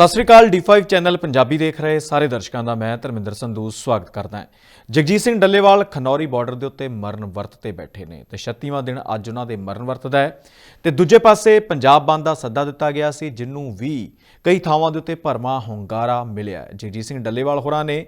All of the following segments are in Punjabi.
ਸਤਿ ਸ੍ਰੀ ਅਕਾਲ D5 ਚੈਨਲ ਪੰਜਾਬੀ ਦੇਖ ਰਹੇ ਸਾਰੇ ਦਰਸ਼ਕਾਂ ਦਾ ਮੈਂ ਧਰਮਿੰਦਰ ਸੰਧੂ ਸਵਾਗਤ ਕਰਦਾ ਹਾਂ। ਜਗਜੀਤ ਸਿੰਘ ਡੱਲੇਵਾਲ ਖਨੌਰੀ ਬਾਰਡਰ ਦੇ ਉੱਤੇ ਮਰਨ ਵਰਤ ਤੇ ਬੈਠੇ ਨੇ ਤੇ 36ਵਾਂ ਦਿਨ ਅੱਜ ਉਹਨਾਂ ਦੇ ਮਰਨ ਵਰਤ ਦਾ ਹੈ। ਤੇ ਦੂਜੇ ਪਾਸੇ ਪੰਜਾਬ ਬੰਦ ਦਾ ਸੱਦਾ ਦਿੱਤਾ ਗਿਆ ਸੀ, ਜਿੰਨੂੰ ਵੀ ਕਈ ਥਾਵਾਂ ਦੇ ਉੱਤੇ ਭਰਮਾ ਹੁੰਗਾਰਾ ਮਿਲਿਆ ਜਗਜੀਤ ਸਿੰਘ ਡੱਲੇਵਾਲ ਹੋਰਾਂ ਨੇ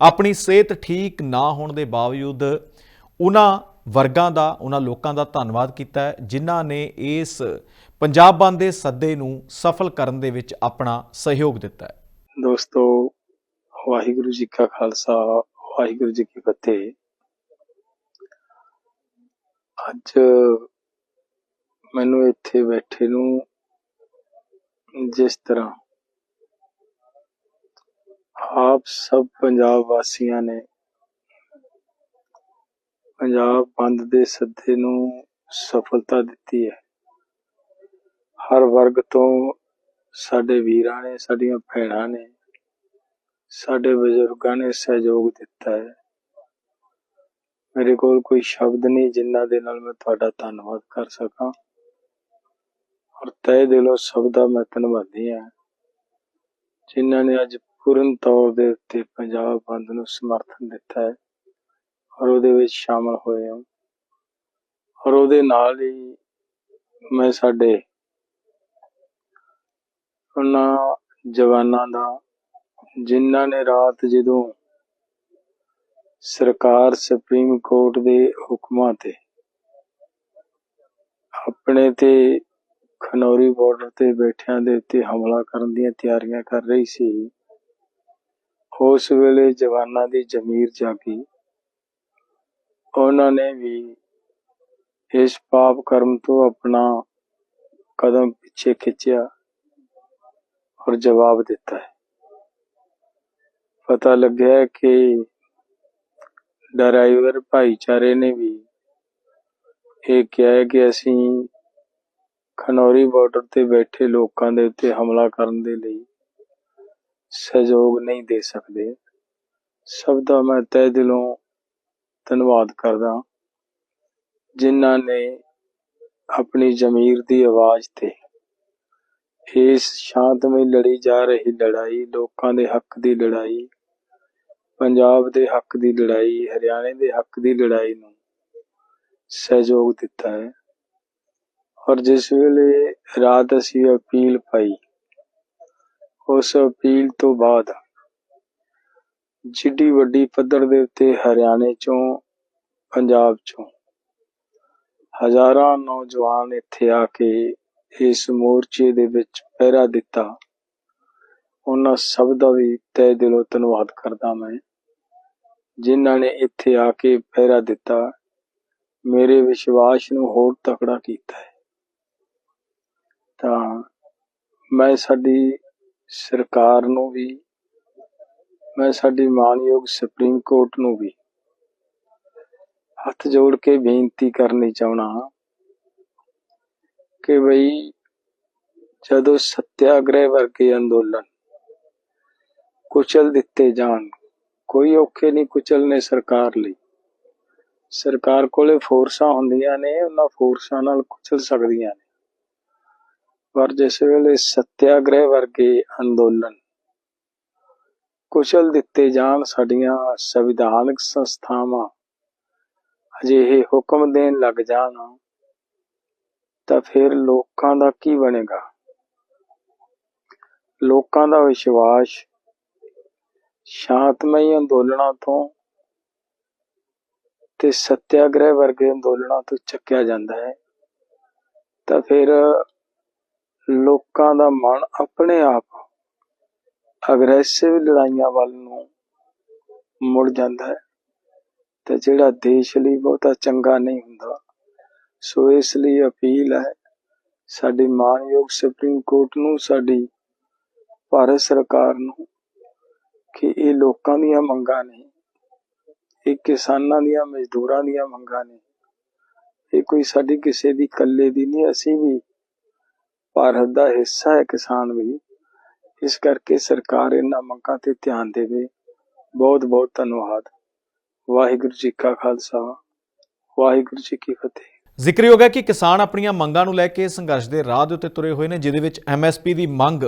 ਆਪਣੀ ਸਿਹਤ ਠੀਕ ਨਾ ਹੋਣ ਦੇ ਬਾਵਜੂਦ ਉਹਨਾਂ ਵਰਗਾਂ ਦਾ, ਉਹਨਾਂ ਲੋਕਾਂ ਦਾ ਧੰਨਵਾਦ ਕੀਤਾ ਜਿਨ੍ਹਾਂ ਨੇ ਇਸ ਪੰਜਾਬ ਬੰਦ ਦੇ ਸੱਦੇ ਨੂੰ ਸਫਲ ਕਰਨ ਦੇ ਵਿੱਚ ਆਪਣਾ ਸਹਿਯੋਗ ਦਿੱਤਾ ਹੈ। ਦੋਸਤੋ, ਵਾਹਿਗੁਰੂ ਜੀ ਕਾ ਖਾਲਸਾ, ਵਾਹਿਗੁਰੂ ਜੀ ਕੀ ਫਤਿਹ। ਅੱਜ ਮੈਨੂੰ ਇੱਥੇ ਬੈਠੇ ਨੂੰ ਜਿਸ ਤਰ੍ਹਾਂ ਆਪ ਸਭ ਪੰਜਾਬ ਵਾਸੀਆਂ ਨੇ ਪੰਜਾਬ ਬੰਦ ਦੇ ਸੱਦੇ ਨੂੰ ਸਫਲਤਾ ਦਿੱਤੀ ਹੈ। ਹਰ ਵਰਗ ਤੋਂ ਸਾਡੇ ਵੀਰਾਂ ਨੇ, ਸਾਡੀਆਂ ਭੈਣਾਂ ਨੇ, ਸਾਡੇ ਬਜ਼ੁਰਗਾਂ ਨੇ ਸਹਿਯੋਗ ਦਿੱਤਾ ਹੈ। ਮੇਰੇ ਕੋਲ ਕੋਈ ਸ਼ਬਦ ਨਹੀਂ ਜਿਨ੍ਹਾਂ ਦੇ ਨਾਲ ਮੈਂ ਤੁਹਾਡਾ ਧੰਨਵਾਦ ਕਰ ਸਕਾਂ। ਔਰ ਤਹਿ ਦਿਲੋਂ ਸਭ ਦਾ ਮੈਂ ਧੰਨਵਾਦੀ ਹਾਂ, ਜਿਨ੍ਹਾਂ ਨੇ ਅੱਜ ਪੂਰਨ ਤੌਰ ਦੇ ਉੱਤੇ ਪੰਜਾਬ ਬੰਦ ਨੂੰ ਸਮਰਥਨ ਦਿੱਤਾ ਹੈ ਔਰ ਉਹਦੇ ਵਿੱਚ ਸ਼ਾਮਲ ਹੋਏ ਹਾਂ। ਔਰ ਉਹਦੇ ਨਾਲ ਹੀ ਮੈਂ ਸਾਡੇ ਉਹਨਾਂ ਜਵਾਨਾਂ ਦਾ, ਜਿਨ੍ਹਾਂ ਨੇ ਰਾਤ ਜਦੋਂ ਸਰਕਾਰ ਸੁਪਰੀਮ ਕੋਰਟ ਦੇ ਹੁਕਮਾਂ ਤੇ ਆਪਣੇ ਤੇ ਖਨੌਰੀ ਬਾਰਡਰ ਤੇ ਬੈਠਿਆਂ ਦੇ ਉੱਤੇ ਹਮਲਾ ਕਰਨ ਦੀਆਂ ਤਿਆਰੀਆਂ ਕਰ ਰਹੀ ਸੀ, ਉਸ ਵੇਲੇ ਜਵਾਨਾਂ ਦੀ ਜ਼ਮੀਰ ਜਾਗੀ। ਉਹਨਾਂ ਨੇ ਵੀ ਇਸ ਪਾਪ ਕਰਮ ਤੋਂ ਆਪਣਾ ਕਦਮ ਪਿੱਛੇ ਖਿੱਚਿਆ। ਔਰ ਜਵਾਬ ਦਿੱਤਾ ਹੈ। ਪਤਾ ਲੱਗਿਆ ਕਿ ਡਰਾਈਵਰ ਭਾਈਚਾਰੇ ਨੇ ਵੀ ਇਹ ਕਿਹਾ ਹੈ ਕਿ ਅਸੀਂ ਖਨੌਰੀ ਬਾਰਡਰ ਤੇ ਬੈਠੇ ਲੋਕਾਂ ਦੇ ਉੱਤੇ ਹਮਲਾ ਕਰਨ ਦੇ ਲਈ ਸਹਿਯੋਗ ਨਹੀਂ ਦੇ ਸਕਦੇ। ਸਭ ਦਾ ਮੈਂ ਤਹਿ ਦਿਲੋਂ ਧੰਨਵਾਦ ਕਰਦਾ ਜਿਨ੍ਹਾਂ ਨੇ ਆਪਣੀ ਜ਼ਮੀਰ ਦੀ ਆਵਾਜ਼ ਤੇ ਇਸ ਸ਼ਾਂਤਮਈ ਲੜੀ ਜਾ ਰਹੀ ਲੜਾਈ, ਲੋਕਾਂ ਦੇ ਹੱਕ ਦੀ ਲੜਾਈ, ਪੰਜਾਬ ਦੇ ਹੱਕ ਦੀ ਲੜਾਈ, ਹਰਿਆਣੇ ਦੇ ਹੱਕ ਦੀ ਲੜਾਈ ਨੂੰ ਸਹਿਯੋਗ ਦਿੱਤਾ ਹੈ। ਔਰ ਜਿਸ ਵੇਲੇ ਰਾਤ ਅਸੀਂ ਅਪੀਲ ਪਾਈ, ਉਸ ਅਪੀਲ ਤੋਂ ਬਾਅਦ ਜਿੱਡੀ ਵੱਡੀ ਪੱਧਰ ਦੇ ਉੱਤੇ ਹਰਿਆਣੇ ਚੋਂ, ਪੰਜਾਬ ਚੋਂ ਹਜ਼ਾਰਾਂ ਨੌਜਵਾਨ ਇੱਥੇ ਆ ਕੇ ਇਸ ਮੋਰਚੇ ਦੇ ਵਿੱਚ ਪਹਿਰਾ ਦਿੱਤਾ। ਉਹਨਾਂ ਸਭ ਦਾ ਵੀ ਤਹਿ ਦਿਲੋਂ ਧੰਨਵਾਦ ਕਰਦਾ ਮੈਂ। ਜਿਨ੍ਹਾਂ ਨੇ ਇੱਥੇ ਆ ਕੇ ਪਹਿਰਾ ਦਿੱਤਾ, ਮੇਰੇ ਵਿਸ਼ਵਾਸ ਨੂੰ ਹੋਰ ਤਕੜਾ ਕੀਤਾ ਹੈ। ਤਾਂ ਮੈਂ ਸਾਡੀ ਸਰਕਾਰ ਨੂੰ ਵੀ, ਮੈਂ ਸਾਡੀ ਮਾਨਯੋਗ ਸੁਪਰੀਮ ਕੋਰਟ ਨੂੰ ਵੀ ਹੱਥ ਜੋੜ ਕੇ ਬੇਨਤੀ ਕਰਨੀ ਚਾਹਣਾ ਕਿ ਬਈ ਜਦੋਂ ਸਤਿਆਗ੍ਰਹਿ ਵਰਗੇ ਅੰਦੋਲਨ ਕੁਚਲ ਦਿੱਤੇ ਜਾਣ, ਕੋਈ ਔਖੇ ਨਹੀਂ ਕੁਚਲਨੇ ਸਰਕਾਰ ਲਈ। ਸਰਕਾਰ ਕੋਲੇ ਫੋਰਸਾਂ ਹੁੰਦੀਆਂ ਨੇ, ਉਹਨਾਂ ਫੋਰਸਾਂ ਨਾਲ ਕੁਚਲ ਸਕਦੀਆਂ ਨੇ। ਪਰ ਜਿਸ ਵੇਲੇ ਸਤਿਆਗ੍ਰਹਿ ਵਰਗੇ ਅੰਦੋਲਨ ਕੁਚਲ ਦਿੱਤੇ ਜਾਣ, ਸਾਡੀਆਂ ਸੰਵਿਧਾਨਕ ਸੰਸਥਾਵਾਂ ਅਜਿਹੇ ਹੁਕਮ ਦੇਣ ਲੱਗ ਜਾਣ ਤਾਂ ਫਿਰ ਲੋਕਾਂ ਦਾ ਕੀ ਬਣੇਗਾ? ਲੋਕਾਂ ਦਾ ਵਿਸ਼ਵਾਸ ਸ਼ਾਂਤਮਈ ਅੰਦੋਲਨਾਂ ਤੋਂ ਤੇ ਸੱਤਿਆਗ੍ਰਹਿ ਵਰਗੇ ਅੰਦੋਲਨਾਂ ਤੋਂ ਚੱਕਿਆ ਜਾਂਦਾ ਹੈ। ਤਾਂ ਫਿਰ ਲੋਕਾਂ ਦਾ ਮਨ ਆਪਣੇ ਆਪ ਅਗਰੈਸਿਵ ਲੜਾਈਆਂ ਵੱਲ ਨੂੰ ਮੁੜ ਜਾਂਦਾ ਹੈ। ਤੇ ਜਿਹੜਾ ਦੇਸ਼ ਲਈ ਬਹੁਤਾ ਚੰਗਾ ਨਹੀਂ ਹੁੰਦਾ ਸੋ ਇਸ ਲਈ ਅਪੀਲ ਹੈ, ਸਾਡੇ ਮਾਨਯੋਗ ਸੁਪਰੀਮ ਕੋਰਟ ਨੂੰ, ਸਾਡੀ ਭਾਰਤ ਸਰਕਾਰ ਨੂੰ ਕਿ ਇਹ ਲੋਕਾਂ ਦੀਆਂ ਮੰਗਾਂ ਨਹੀਂ ਇਹ ਕਿਸਾਨਾਂ ਦੀਆਂ, ਮਜ਼ਦੂਰਾਂ ਦੀਆਂ ਮੰਗਾਂ ਨੇ। ਇਹ ਕੋਈ ਸਾਡੀ ਕਿਸੇ ਦੀ ਇਕੱਲੇ ਦੀ ਨਹੀਂ, ਅਸੀਂ ਵੀ ਭਾਰਤ ਦਾ ਹਿੱਸਾ ਹੈ ਕਿਸਾਨ ਵੀ। ਇਸ ਕਰਕੇ ਸਰਕਾਰ ਇਹਨਾਂ ਮੰਗਾਂ ਤੇ ਧਿਆਨ ਦੇਵੇ। ਬਹੁਤ ਬਹੁਤ ਧੰਨਵਾਦ। ਵਾਹਿਗੁਰੂ ਜੀ ਕਾ ਖਾਲਸਾ, ਵਾਹਿਗੁਰੂ ਜੀ ਕੀ ਫਤਿਹ। ਜ਼ਿਕਰਯੋਗ ਹੈ ਕਿ ਕਿਸਾਨ ਆਪਣੀਆਂ ਮੰਗਾਂ ਨੂੰ ਲੈ ਕੇ ਸੰਘਰਸ਼ ਦੇ ਰਾਹ ਦੇ ਉੱਤੇ ਤੁਰੇ ਹੋਏ ਨੇ, ਜਿਹਦੇ ਵਿੱਚ ਐਮਐਸਪੀ ਦੀ ਮੰਗ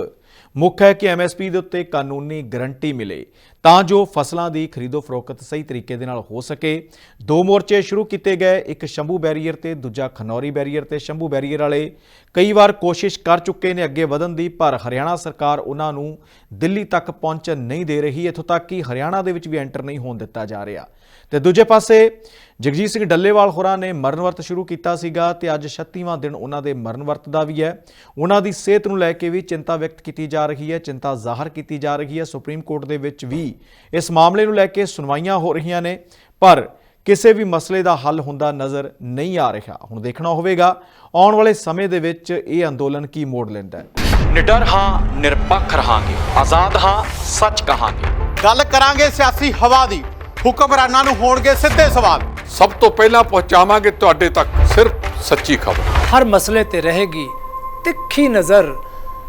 ਮੁੱਖ ਹੈ ਕਿ ਐਮਐਸਪੀ ਦੇ ਉੱਤੇ ਕਾਨੂੰਨੀ ਗਰੰਟੀ ਮਿਲੇ, ਤਾਂ ਜੋ ਫਸਲਾਂ ਦੀ ਖਰੀਦੋ ਫਰੋਖਤ ਸਹੀ ਤਰੀਕੇ ਦੇ ਨਾਲ ਹੋ ਸਕੇ। ਦੋ ਮੋਰਚੇ ਸ਼ੁਰੂ ਕੀਤੇ ਗਏ, ਇੱਕ ਸ਼ੰਭੂ ਬੈਰੀਅਰ ਤੇ ਦੂਜਾ ਖਨੌਰੀ ਬੈਰੀਅਰ ਤੇ ਸ਼ੰਭੂ ਬੈਰੀਅਰ ਵਾਲੇ। ਕਈ ਵਾਰ ਕੋਸ਼ਿਸ਼ ਕਰ ਚੁੱਕੇ ਨੇ ਅੱਗੇ ਵਧਣ ਦੀ, ਪਰ ਹਰਿਆਣਾ ਸਰਕਾਰ ਉਹਨਾਂ ਨੂੰ ਦਿੱਲੀ ਤੱਕ ਪਹੁੰਚਣ ਨਹੀਂ ਦੇ ਰਹੀ, ਇੱਥੋਂ ਤੱਕ ਕਿ ਹਰਿਆਣਾ ਦੇ ਵਿੱਚ ਵੀ ਐਂਟਰ ਨਹੀਂ ਹੋਣ ਦਿੱਤਾ ਜਾ ਰਿਹਾ। ਤੇ ਦੂਜੇ ਪਾਸੇ, ਜਗਜੀਤ ਸਿੰਘ ਡੱਲੇਵਾਲ ਹੋਰਾਂ ਨੇ ਮਰਨ ਵਰਤ ਸ਼ੁਰੂ ਕੀਤਾ ਸੀਗਾ, ਤੇ ਅੱਜ 36ਵਾਂ ਦਿਨ ਉਹਨਾਂ ਦੇ ਮਰਨ ਵਰਤ ਦਾ ਵੀ ਹੈ। ਉਹਨਾਂ ਦੀ ਸਿਹਤ ਨੂੰ ਲੈ ਕੇ ਵੀ ਚਿੰਤਾ ਵਿਅਕਤ ਕੀਤੀ ਜਾ ਰਹੀ ਹੈ ਚਿੰਤਾ ਜ਼ਾਹਰ ਕੀਤੀ ਜਾ ਰਹੀ ਹੈ। ਸੁਪਰੀਮ ਕੋਰਟ ਦੇ ਵਿੱਚ ਵੀ ਇਸ ਮਾਮਲੇ ਨੂੰ ਲੈ ਕੇ ਸੁਣਵਾਈਆਂ ਹੋ ਰਹੀਆਂ ਨੇ ਪਰ ਕਿਸੇ ਵੀ ਮਸਲੇ ਦਾ ਹੱਲ ਹੁੰਦਾ ਨਜ਼ਰ ਨਹੀਂ ਆ ਰਿਹਾ। ਹੁਣ ਦੇਖਣਾ ਹੋਵੇਗਾ ਆਉਣ ਵਾਲੇ ਸਮੇਂ ਦੇ ਵਿੱਚ ਇਹ ਅੰਦੋਲਨ ਕੀ ਮੋੜ ਲੈਂਦਾ ਹੈ। ਨਿਡਰ ਹਾਂ ਨਿਰਪੱਖ ਰਹਾਂਗੇ। ਆਜ਼ਾਦ ਹਾਂ ਸੱਚ ਕਹਾਂਗੇ। ਗੱਲ ਕਰਾਂਗੇ ਸਿਆਸੀ ਹਵਾ ਦੀ। ਹੁਕਮਰਾਨਾਂ ਨੂੰ ਹੋਣਗੇ ਸਿੱਧੇ ਸਵਾਲ। ਸਭ ਤੋਂ ਪਹਿਲਾਂ ਪਹੁੰਚਾਵਾਂਗੇ ਤੁਹਾਡੇ ਤੱਕ ਸਿਰਫ ਸੱਚੀ ਖਬਰ। ਹਰ ਮਸਲੇ ਤੇ ਰਹੇਗੀ ਤਿੱਖੀ ਨਜ਼ਰ।